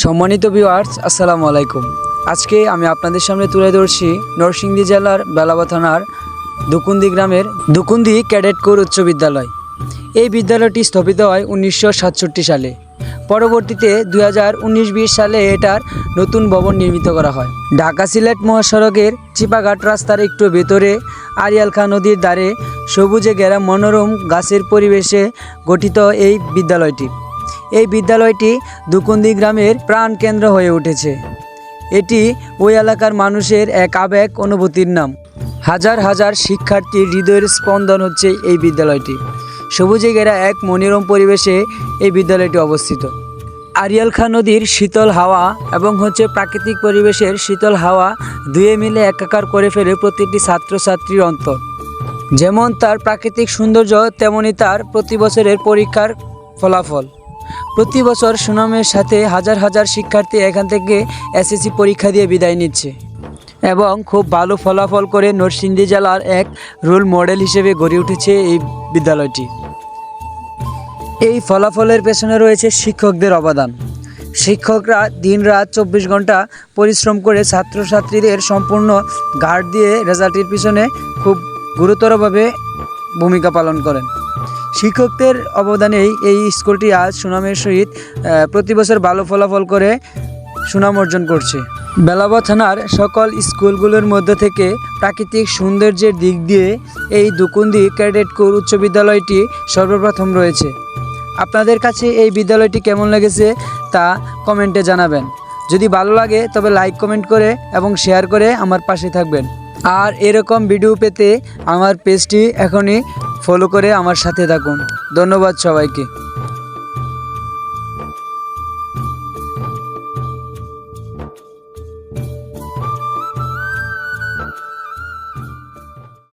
সম্মানিত ভিউয়ার্স আসসালামু আলাইকুম। আজকে আমি আপনাদের সামনে তুলে ধরছি নরসিংদী জেলার বেলাবা থানার দুকুন্দি গ্রামের দুকুন্দি ক্যাডেট কোর উচ্চ বিদ্যালয়। এই বিদ্যালয়টি স্থাপিত হয় উনিশশো সাতষট্টি সালে। পরবর্তীতে দু হাজার সালে এটার নতুন ভবন নির্মিত করা হয়। ঢাকা সিলেট মহাসড়কের চিপাঘাট রাস্তার একটু ভেতরে আরিয়াল খাঁ নদীর ধারে সবুজে ঘেরা মনোরম গাছের পরিবেশে গঠিত এই বিদ্যালয়টি। এই বিদ্যালয়টি দুকুন্দি গ্রামের প্রাণকেন্দ্র হয়ে উঠেছে। এটি ওই এলাকার মানুষের এক আবেগ অনুভূতির নাম। হাজার হাজার শিক্ষার্থীর হৃদয়ের স্পন্দন হচ্ছে এই বিদ্যালয়টি। সবুজে ঘেরা এক মনোরম পরিবেশে এই বিদ্যালয়টি অবস্থিত। আরিয়াল খাঁ নদীর শীতল হাওয়া এবং হচ্ছে প্রাকৃতিক পরিবেশের শীতল হাওয়া দুয়ে মিলে একাকার করে ফেলে প্রতিটি ছাত্রছাত্রীর অন্তর। যেমন তার প্রাকৃতিক সৌন্দর্য, তেমনি তার প্রতি বছরের পরীক্ষার ফলাফল। প্রতি বছর সুনামের সাথে হাজার হাজার শিক্ষার্থী এখান থেকে এসএসসি পরীক্ষা দিয়ে বিদায় নিচ্ছে এবং খুব ভালো ফলাফল করে নরসিংদী জেলার এক রোল মডেল হিসেবে গড়ে উঠেছে এই বিদ্যালয়টি। এই ফলাফলের পেছনে রয়েছে শিক্ষকদের অবদান। শিক্ষকরা দিনরাত চব্বিশ ঘণ্টা পরিশ্রম করে ছাত্রছাত্রীদের সম্পূর্ণ গার্ড দিয়ে রেজাল্টের পিছনে খুব গুরুতরভাবে ভূমিকা পালন করেন। শিক্ষকদের অবদানেই এই স্কুলটি আজ সুনামের সহিত প্রতি বছর ভালো ফলাফল করে সুনাম অর্জন করছে। বেলাবা থানার সকল স্কুলগুলোর মধ্যে থেকে প্রাকৃতিক সৌন্দর্যের দিক দিয়ে এই দুকুন্দি ক্যাডেট কোর উচ্চ বিদ্যালয়টি সর্বপ্রথম রয়েছে। আপনাদের কাছে এই বিদ্যালয়টি কেমন লেগেছে তা কমেন্টে জানাবেন। যদি ভালো লাগে তবে লাইক, কমেন্ট করে এবং শেয়ার করে আমার পাশে থাকবেন। আর এরকম ভিডিও পেতে আমার পেজটি এখনই ফলো করে আমার সাথে থাকুন। ধন্যবাদ সবাইকে।